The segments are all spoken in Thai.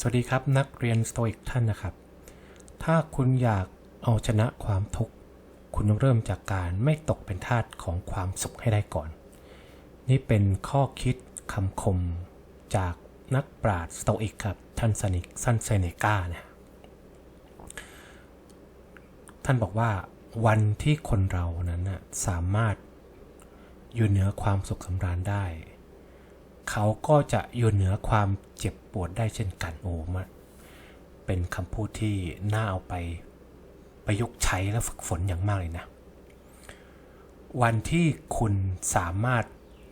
สวัสดีครับนักเรียนสโตอิกท่านนะครับ ถ้าคุณอยากเอาชนะความทุกข์ คุณต้องเริ่มจากการไม่ตกเป็นทาสของความสุขให้ได้ก่อน นี่เป็นข้อคิดคำคมจากนักปราชญ์สโตอิกครับท่านซานิกซันเซเนกานะท่านบอกว่าวันที่คนเรานั้นนะสามารถอยู่เหนือความสุขสำราญได้ เขาก็จะอยู่เหนือความเจ็บปวดได้เช่นกันโอ้มันเป็นคำพูดที่น่าเอาไปประยุกต์ใช้และฝึกฝนอย่างมากเลยนะ วันที่คุณสามารถ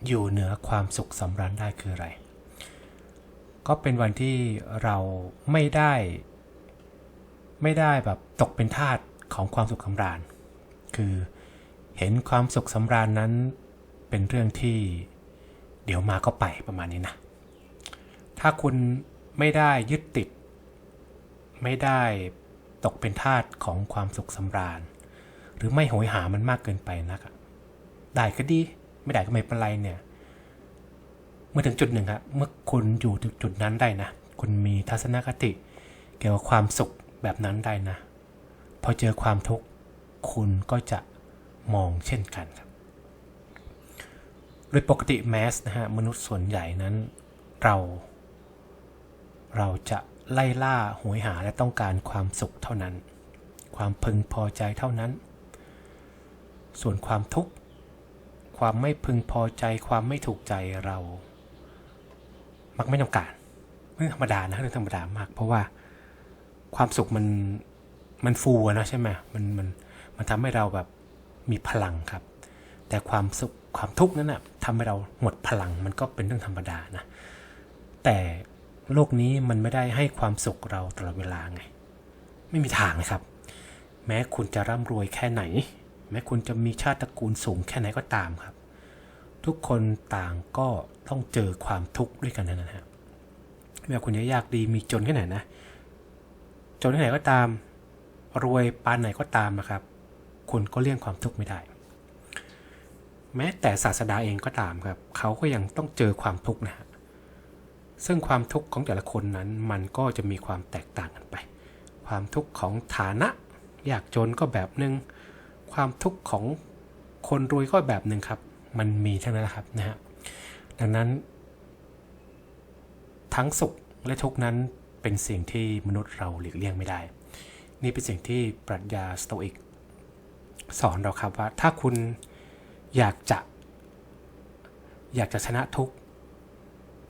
อยู่เหนือความสุขสำราญได้คืออะไร ก็เป็นวันที่เราไม่ได้ ไม่ได้แบบตกเป็นทาสของความสุขสำราญ คือเห็นความสุขสำราญนั้นเป็นเรื่องที่ เดี๋ยวมาก็ไปประมาณนี้นะ ถ้าคุณไม่ได้ยึดติด ไม่ได้ตกเป็นทาสของความสุขสำราญ หรือไม่โหยหามันมากเกินไปนักอะได้ก็ดี ไม่ได้ก็ไม่เป็นไรเนี่ย เมื่อถึงจุดหนึ่งครับเมื่อคุณอยู่จุดนั้นได้นะ คุณมีทัศนคติ เกี่ยวกับความสุขแบบนั้นได้นะ พอเจอความทุกข์คุณก็จะมองเช่นกันครับ โดยปกติแมสนะฮะมนุษย์ส่วนใหญ่นั้น เรา เราจะไล่ล่าหวยหาและต้องการความสุขเท่านั้น ความพึงพอใจเท่านั้น ส่วนความทุกข์ ความไม่พึงพอใจความไม่ถูกใจเรา มักไม่ต้องการเรื่องธรรมดานะเรื่องธรรมดามาก เพราะว่าความสุขมันมันฟูนะใช่ไหมมันมันมันทำให้เราแบบมีพลังครับ แต่ความสุขความทุกข์นั้นนะทำให้เราหมดพลังมันก็เป็นเรื่องธรรมดานะ แต่โลกนี้มันไม่ได้ให้ความสุขเราตลอดเวลาไง ไม่มีทางนะครับ แม้คุณจะร่ำรวยแค่ไหน แม้คุณจะมีชาติตระกูลสูงแค่ไหนก็ตามครับ ทุกคนต่างก็ต้องเจอความทุกข์ด้วยกันนั่นนะฮะไม่ว่าคุณจะยากดีมีจนแค่ไหนนะ จนแค่ไหนก็ตาม รวยปานไหนก็ตามนะครับ คุณก็เลี่ยงความทุกข์ไม่ได้ แม้แต่ศาสดาเองก็ตามครับ เขาก็ยังต้องเจอความทุกข์นะฮะซึ่งความทุกข์ของแต่ละคนนั้นมันก็จะมีความแตกต่างกันไป ความทุกข์ของฐานะยากจนก็แบบหนึ่งความทุกข์ของคนรวยก็แบบหนึ่งครับ มันมีทั้งนั้นนะครับนะฮะดังนั้น ทั้งสุขและทุกข์นั้นเป็นสิ่งที่มนุษย์เราหลีกเลี่ยงไม่ได้ นี่เป็นสิ่งที่ปรัชญาสโตอิก สอนเราครับว่าถ้าคุณ อยากจะ อยากจะชนะทุก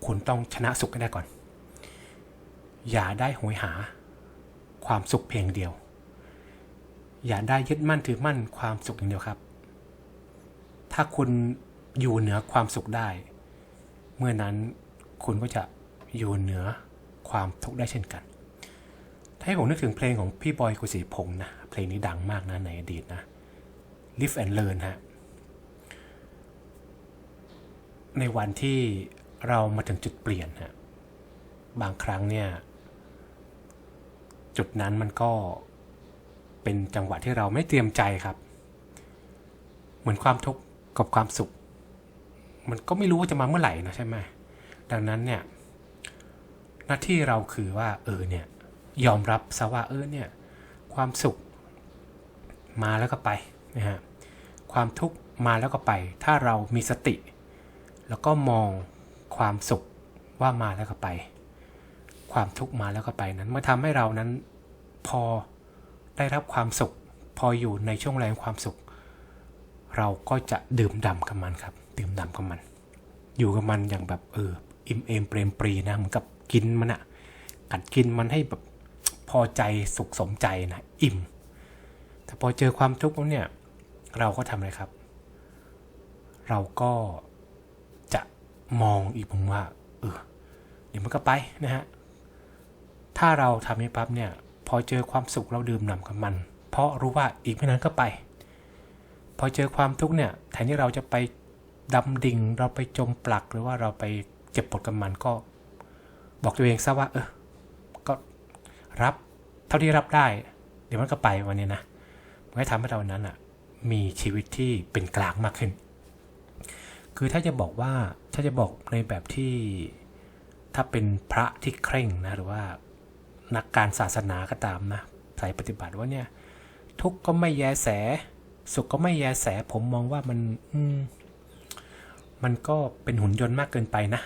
คุณต้องชนะสุขให้ได้ก่อน อย่าได้โหยหา ความสุขเพียงเดียว อย่าได้ยึดมั่นถือมั่นความสุขอย่างเดียวครับ ถ้าคุณอยู่เหนือความสุขได้ เมื่อนั้นคุณก็จะอยู่เหนือความทุกข์ได้เช่นกัน ถ้าให้ผมนึกถึงเพลงของพี่บอยกุศิพงษ์นะ เพลงนี้ดังมากนะในอดีตนะ Live and Learn ฮะ ในวันที่เรามาถึงจุดเปลี่ยนฮะบางครั้งเนี่ยจุดนั้นมันก็เป็นจังหวะที่เราไม่เตรียมใจครับ เหมือนความทุกข์กับความสุข มันก็ไม่รู้ว่าจะมาเมื่อไหร่นะใช่ไหมดังนั้นเนี่ยหน้าที่เราคือว่า เออเนี่ยยอมรับซะว่าเออเนี่ยความสุข มาแล้วก็ไปนะฮะความทุกข์มาแล้วก็ไป ถ้าเรามีสติ แล้วก็มองความสุขว่ามาแล้วก็ไป ความทุกข์มาแล้วก็ไปนั้น เมื่อทำให้เรานั้นพอได้รับความสุข พออยู่ในช่วงแรงความสุข เราก็จะดื่มด่ำกับมันครับ ดื่มด่ำกับมัน อยู่กับมันอย่างแบบเอออิ่มเอมเปรมปรีนะเหมือนกับกินมันอะกัดกินมันให้แบบพอใจสุขสมใจนะอิ่ม แต่พอเจอความทุกข์เนี่ย เราก็ทำอะไรครับ เราก็ มองอีกมุมว่าเออเดี๋ยวมันก็ไปนะฮะถ้าเราทำนี้ปั๊บเนี่ยพอเจอความสุขเราดื่มด่ำกับมัน เพราะรู้ว่าอีกไม่นานก็ไป พอเจอความทุกข์เนี่ยแทนที่เราจะไปดำดิ่งเราไปจมปลักหรือว่าเราไปเจ็บปวดกับมันก็ บอกตัวเองซะว่า เออก็รับเท่าที่รับได้ เดี๋ยวมันก็ไปวันนี้นะมันก็ทำให้เรานั้นอะมีชีวิตที่เป็นกลางมากขึ้น คือถ้าจะบอกว่า ถ้าจะบอกในแบบที่ถ้าเป็นพระที่เคร่งนะหรือว่านักการศาสนาก็ตามนะใส่ปฏิบัติว่าเนี่ย ทุกข์ก็ไม่แยแส สุขก็ไม่แยแส ผมมองว่ามันอืมันก็เป็นหุ่นยนต์มากเกินไปนะ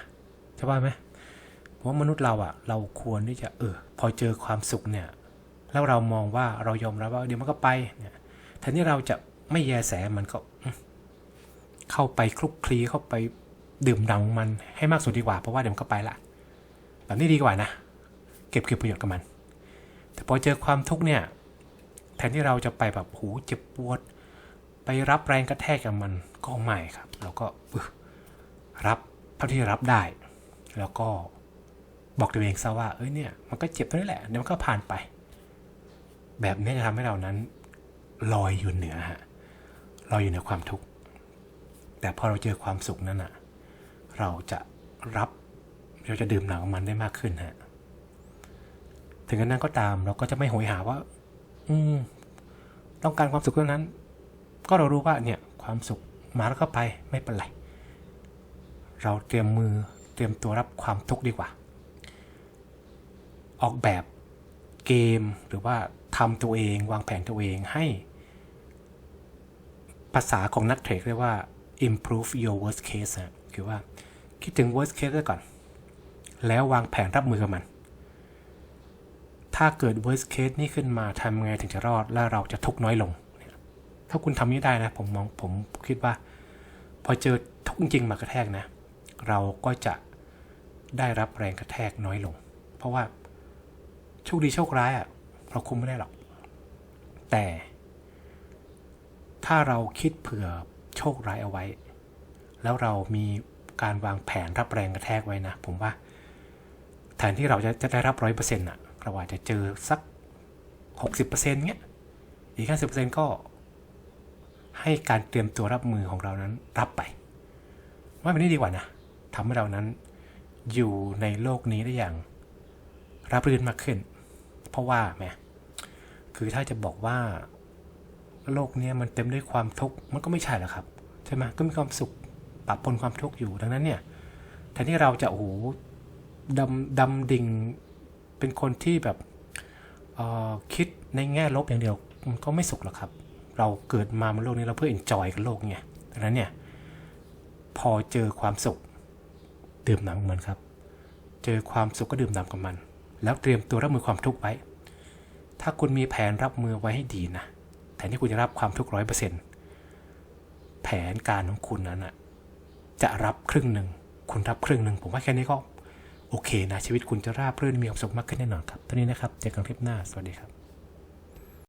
ใช่ป่ะไหมผมว่ามนุษย์เราอะเราควรที่จะเออ พอเจอความสุขเนี่ย แล้วเรามองว่าเรายอมรับว่าเดี๋ยวมันก็ไปเนี่ยแทนที่เราจะไม่แยแสมันก็ เข้าไปคลุกคลีเข้าไป ดื่มด่ำมันให้มากสุดดีกว่าเพราะว่าเดี๋ยวมันก็ไปละแบบนี้ดีกว่านะ เก็บเก็บประโยชน์กับมัน แต่พอเจอความทุกข์เนี่ย แทนที่เราจะไปแบบหูเจ็บปวด ไปรับแรงกระแทกกับมันก็ไม่ครับ เราก็รับเท่าที่รับได้ แล้วก็บอกตัวเองซะว่าเอ้ยเนี่ยมันก็เจ็บเท่านี้แหละเดี๋ยวมันก็ผ่านไป แบบนี้จะทำให้เรานั้นลอยอยู่เหนือฮะลอยอยู่เหนือความทุกข์แต่พอเราเจอความสุขนั้นอะ เราจะรับเราจะดื่มหนังมันได้มากขึ้นฮะถึงกระนั้นก็ตามเราก็จะไม่โหยหาว่า อืม ต้องการความสุขเท่านั้น ก็เรารู้ว่าเนี่ย ความสุขมาแล้วก็ไปไม่เป็นไร เราเตรียมมือเตรียมตัวรับความทุกข์ดีกว่า ออกแบบเกมหรือว่าทำตัวเอง วางแผนตัวเองให้ ภาษาของนักเทรดเรียกว่า improve your worst case อะ คือว่าคิดถึง worst case ก่อน แล้ววางแผนรับมือกับมัน ถ้าเกิด worst case นี่ขึ้นมาทำไงถึงจะรอด และเราจะทุกน้อยลง ถ้าคุณทำนี้ได้นะ ผมมองผมคิดว่า พอเจอทุกจริงมากระแทกนะ เราก็จะได้รับแรงกระแทกน้อยลง เพราะว่าโชคดีโชคร้ายอะ่ะเราคุมไม่ได้หรอก แต่ ถ้าเราคิดเผื่อโชคร้ายเอาไว้ แล้วเรามีการวางแผนรับแรงกระแทกไว้นะ ผมว่า แทนที่เราจะจะได้รับร้อยเปอร์เซ็นต์อะเราอาจจะเจอสักหกสิบเปอร์เซ็นต์เงี้ยอีกห้าสิบเปอร์เซ็นต์ก็ ให้การเตรียมตัวรับมือของเรานั้นรับไป ว่าเป็นนี่ดีกว่านะทำให้เรานั้นอยู่ในโลกนี้ได้อย่างรับรื่นมากขึ้น เพราะว่าแมคือถ้าจะบอกว่า โลกนี้มันเต็มด้วยความทุกข์มันก็ไม่ใช่หรอกครับ ใช่ไหมก็มีความสุข ปะปนความทุกข์อยู่ดังนั้นเนี่ยแทนที่เราจะโอ้โหดำดำดิ่งเป็นคนที่แบบคิดในแง่ลบอย่างเดียวมันก็ไม่สุขหรอกครับ เราเกิดมาบนโลกนี้เราเพื่อ enjoy กับโลกไงดังนั้นเนี่ยพอเจอความสุขดื่มหนังเหมือนครับ เจอความสุขก็ดื่มด่ำกับมัน แล้วเตรียมตัวรับมือความทุกข์ไว้ ถ้าคุณมีแผนรับมือไว้ให้ดีนะแทนที่คุณจะรับความทุกข์ร้อยเปอร์เซ็นต์แผนการของคุณนั้นอะจะ รับครึ่งหนึ่ง คุณรับครึ่งหนึ่ง ผมว่าแค่นี้ก็ โอเคนะ ชีวิตคุณจะราบรื่นมีความสุขมากขึ้นแน่นอนครับเท่านี้นะครับ เจอกันคลิปหน้า สวัสดีครับ